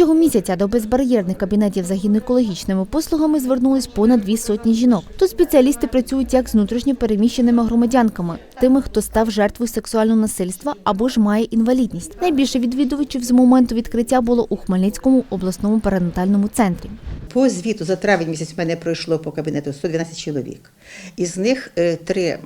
Протягом місяця до безбар'єрних кабінетів за гінекологічними послугами звернулись понад дві сотні жінок. Тут спеціалісти працюють як з внутрішньо переміщеними громадянками, тими, хто став жертвою сексуального насильства або ж має інвалідність. Найбільше відвідувачів з моменту відкриття було у Хмельницькому обласному перинатальному центрі. По звіту за травень місяць в мене пройшло по кабінету 112 чоловік. Із них е, три е,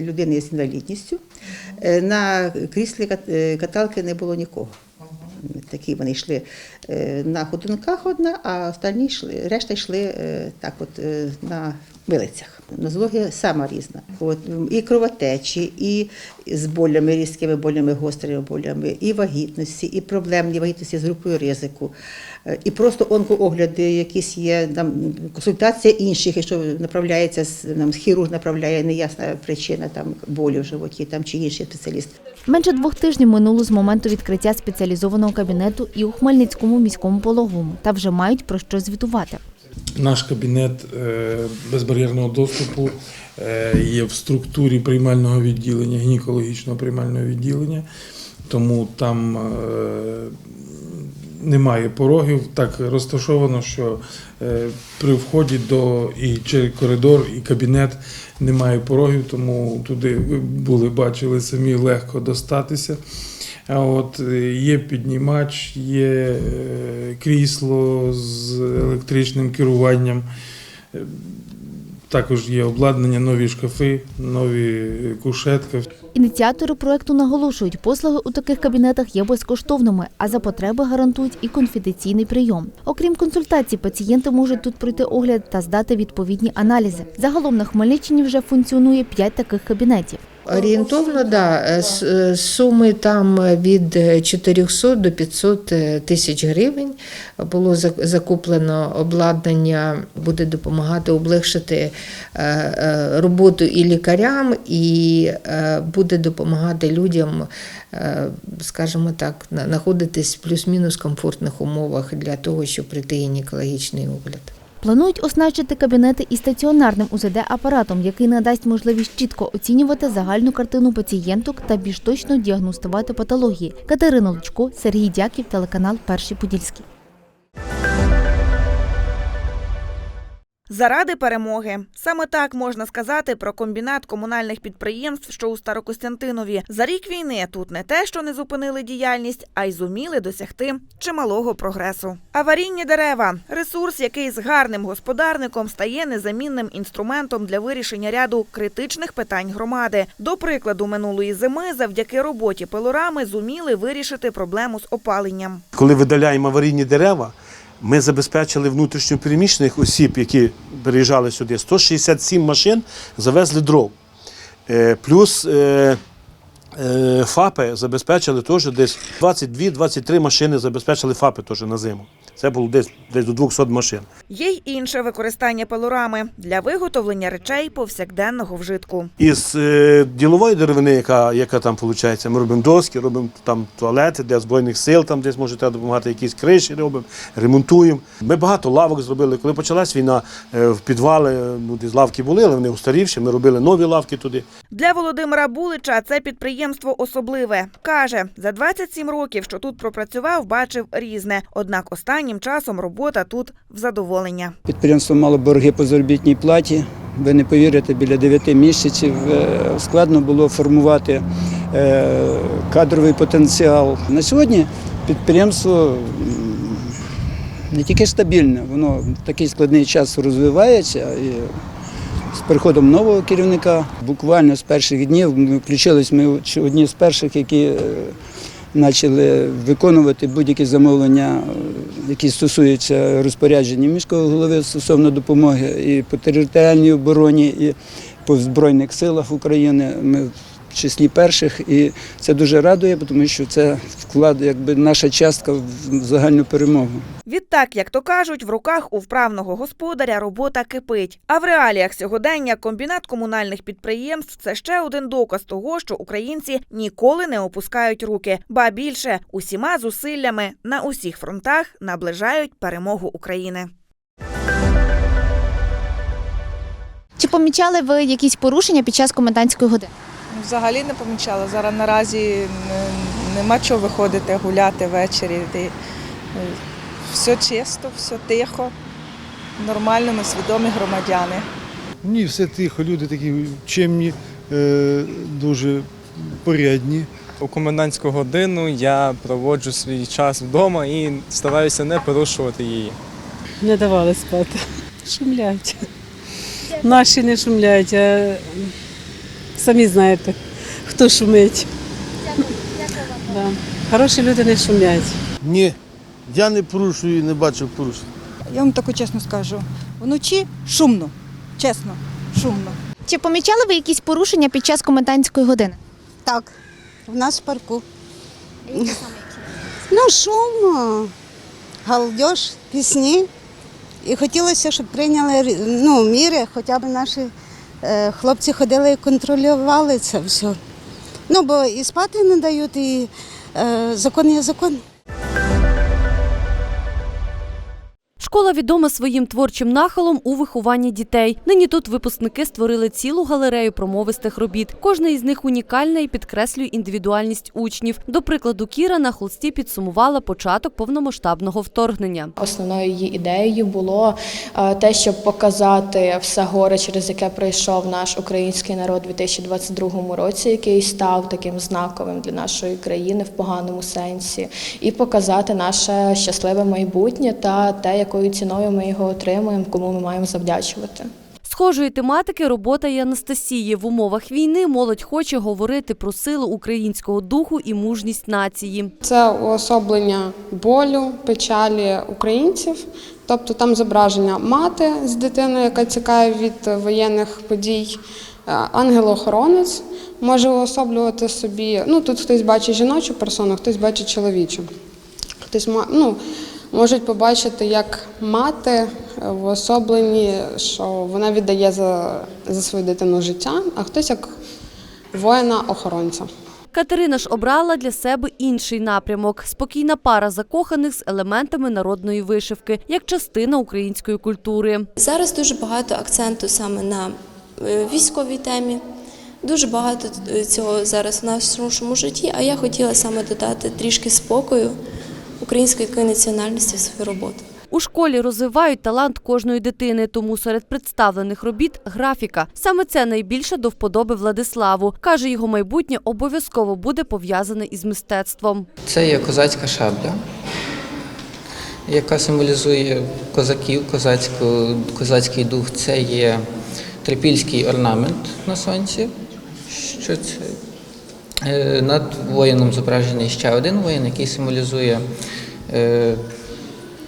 людини з інвалідністю. Е, На кріслі кат- каталки не було нікого. Такі вони йшли е, на ходунках одна, а остальні йшли, решта йшли е, так от е, на вилицях. Нозологія сама різна. От, і кровотечі, і з болями, різкими болями, гострими болями, і вагітності, і проблемні вагітності з групою ризику, і просто онкоогляди, якісь є там консультація інших, якщо направляється з- нам хірург направляє неясна причина там болю в животі, там чи інший спеціаліст. Менше двох тижнів минуло з моменту відкриття спеціалізованого кабінету і у Хмельницькому міському пологовому, та вже мають про що звітувати. Наш кабінет е, безбар'єрного доступу е, є в структурі приймального відділення, гінекологічного приймального відділення, тому там е, немає порогів. Так розташовано, що е, при вході до і через коридор, і кабінет немає порогів, тому туди були, бачили самі легко достатися. А от е, є піднімач, є е, крісло з електричним керуванням. Також є обладнання, нові шкафи, нові кушетки. Ініціатори проекту наголошують, послуги у таких кабінетах є безкоштовними, а за потреби гарантують і конфіденційний прийом. Окрім консультацій, пацієнти можуть тут пройти огляд та здати відповідні аналізи. Загалом на Хмельниччині вже функціонує п'ять таких кабінетів. Орієнтовно, да, е, е, суми там від 400 до 500 тисяч гривень. Було закуплено обладнання, буде допомагати облегшити е, е, роботу і лікарям, і е, буде допомагати людям, е, скажімо так, на- знаходитись в плюс-мінус комфортних умовах для того, щоб прийти гінекологічний огляд. Планують оснащити кабінети і стаціонарним УЗД-апаратом, який надасть можливість чітко оцінювати загальну картину пацієнток та більш точно діагностувати патології. Катерина Лучко, Сергій Дяків, телеканал Перший Подільський. Заради перемоги саме так можна сказати про комбінат комунальних підприємств, що у Старокостянтинові. За рік війни тут не те, що не зупинили діяльність, а й зуміли досягти чималого прогресу. Аварійні дерева ресурс, який з гарним господарником стає незамінним інструментом для вирішення ряду критичних питань громади. До прикладу, минулої зими завдяки роботі пилорами зуміли вирішити проблему з опаленням. Коли видаляємо аварійні дерева, ми забезпечили внутрішньопереміщених осіб, які приїжджали сюди. 167 машин завезли дров. Е, Плюс е, ФАПи забезпечили теж десь 22-23 машини забезпечили ФАПи теж на зиму. Це було десь, десь до 200 машин. Є й інше використання пилорами для виготовлення речей повсякденного вжитку. Із е, ділової деревини, яка, яка там виходить, ми робимо доски, робимо там туалети для Збройних сил, там десь може треба допомагати, якісь криші робимо, ремонтуємо. Ми багато лавок зробили. Коли почалась війна, е, в підвали, е, ну, десь лавки були, але вони устарівші, ми робили нові лавки туди. Для Володимира Булича це підприємство особливе. Каже, за 27 років, що тут пропрацював, бачив різне. Однак останнім часом робота тут в задоволення. Підприємство мало борги по заробітній платі. Ви не повірите, біля 9 місяців е, складно було формувати е, кадровий потенціал. На сьогодні підприємство не тільки стабільне, воно в такий складний час розвивається. І з приходом нового керівника, буквально з перших днів ми включились, ми одні з перших, які е, почали виконувати будь-які замовлення, е, які стосуються розпорядження міського голови стосовно допомоги і по територіальній обороні, і по Збройних силах України. Ми в числі перших, і це дуже радує, тому що це вклад, якби наша частка в загальну перемогу. Відтак, як то кажуть, в руках у вправного господаря робота кипить. А в реаліях сьогодення комбінат комунальних підприємств це ще один доказ того, що українці ніколи не опускають руки, ба більше усіма зусиллями на усіх фронтах наближають перемогу України. Чи помічали ви якісь порушення під час комендантської години? Взагалі не помічала. Зараз наразі нема чого виходити гуляти ввечері. Все чисто, все тихо, нормально, ми свідомі громадяни. Ні, все тихо, люди такі чемні, е, дуже порядні. У комендантську годину я проводжу свій час вдома і стараюся не порушувати її. Не давали спати. Шумлять. Наші не шумлять, а самі знаєте, хто шумить. Да. Хороші люди не шумлять. Ні, я не порушую, не бачив порушень. Я вам таку чесно скажу. Вночі шумно, чесно, шумно. Чи помічали ви якісь порушення під час комендантської години? Так, в нас в парку. Ну, шумно, галдеж, пісні. І хотілося, щоб прийняли ну, міри, хоча б наші хлопці ходили і контролювали це все. Ну, бо і спати не дають, і е, закон є закон. Школа відома своїм творчим нахилом у вихованні дітей. Нині тут випускники створили цілу галерею промовистих робіт. Кожна із них унікальна і підкреслює індивідуальність учнів. До прикладу, Кіра на холсті підсумувала початок повномасштабного вторгнення. Основною її ідеєю було е, те, щоб показати все горе, через яке пройшов наш український народ у 2022 році, який став таким знаковим для нашої країни в поганому сенсі, і показати наше щасливе майбутнє та те, якою ціною ми його отримуємо, кому ми маємо завдячувати. Схожої тематики робота і Анастасії в умовах війни молодь хоче говорити про силу українського духу і мужність нації. Це уособлення болю, печалі українців. Тобто там зображення мати з дитиною, яка тікає від воєнних подій. Е, Ангел-охоронець може уособлювати собі. Ну тут хтось бачить жіночу персону, хтось бачить чоловічу. Хтось ма- ну, можуть побачити, як мати в особленні, що вона віддає за, за свою дитину життя, а хтось як воїна-охоронця. Катерина ж обрала для себе інший напрямок спокійна пара закоханих з елементами народної вишивки, як частина української культури. Зараз дуже багато акценту саме на е, військовій темі. Дуже багато е, цього зараз в нашому житті, а я хотіла саме додати трішки спокою української такої національності в свою роботу. У школі розвивають талант кожної дитини, тому серед представлених робіт графіка. Саме це найбільше до вподоби Владиславу. Каже, його майбутнє обов'язково буде пов'язане із мистецтвом. Це є козацька шабля, яка символізує козаків, козацьку, козацький дух. Це є трипільський орнамент на сонці. Що це? Е, Над воїном зображений ще один воїн, який символізує е,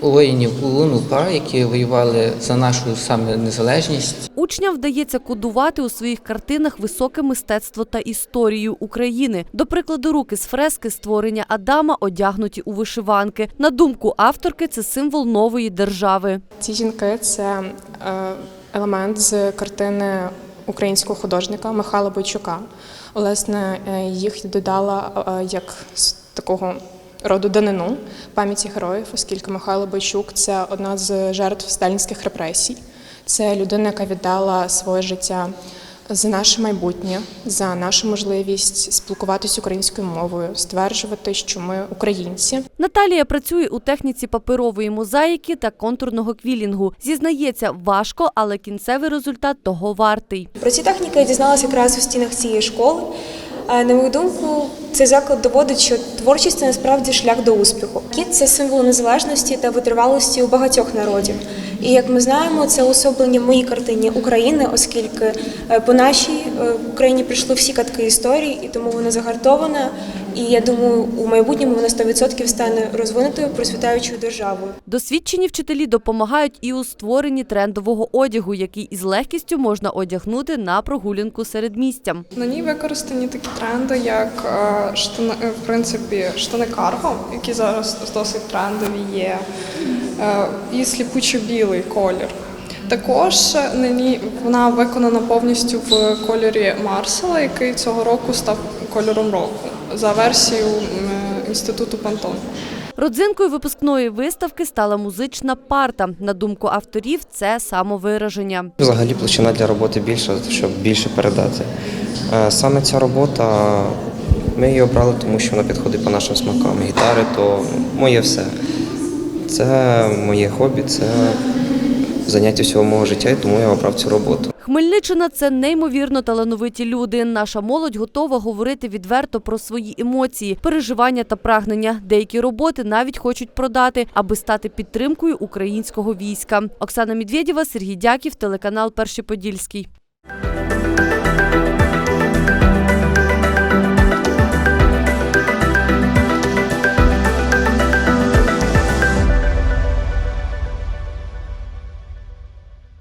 воїнів УНУПА, які воювали за нашу саме незалежність. Учням вдається кодувати у своїх картинах високе мистецтво та історію України. До прикладу, руки з фрески створення Адама одягнуті у вишиванки. На думку авторки, це символ нової держави. Ці жінки це е, елемент з картини українського художника Михайла Бойчука. Власне, е, їх додала е, як такого роду данину пам'яті героїв, оскільки Михайло Бойчук це одна з жертв сталінських репресій. Це людина, яка віддала своє життя за наше майбутнє, за нашу можливість спілкуватися українською мовою, стверджувати, що ми українці. Наталія працює у техніці паперової мозаїки та контурного квілінгу. Зізнається, важко, але кінцевий результат того вартий. Про ці техніки я дізналася якраз у стінах цієї школи. Е, На мою думку, цей заклад доводить, що творчість це насправді шлях до успіху. Кіт це символ незалежності та витривалості у багатьох народів. І як ми знаємо, це уособлення в моїй картині України, оскільки е, по нашій е, Україні прийшли всі катки історії, і тому вона загартована. І я думаю, у майбутньому вона 100% стане розвинутою просвітаючою державою. Досвідчені вчителі допомагають і у створенні трендового одягу, який із легкістю можна одягнути на прогулянку серед містя. На ній використані такі тренди, як е, штани, в принципі, штани карго, які зараз досить трендові є, і сліпучо білий колір. Також на ній вона виконана повністю в кольорі Марсела, який цього року став кольором року за версією інституту Пантон. Родзинкою випускної виставки стала музична парта. На думку авторів, це самовираження. Взагалі площина для роботи більша, щоб більше передати. Е, Саме ця робота, ми її обрали, тому що вона підходить по нашим смакам. Гітари то моє все. Це моє хобі, це заняття всього мого життя, і тому я обрав цю роботу. Хмельниччина це неймовірно талановиті люди. Наша молодь готова говорити відверто про свої емоції, переживання та прагнення. Деякі роботи навіть хочуть продати, аби стати підтримкою українського війська. Оксана Медведєва, Сергій Дяків, телеканал Перший Подільський.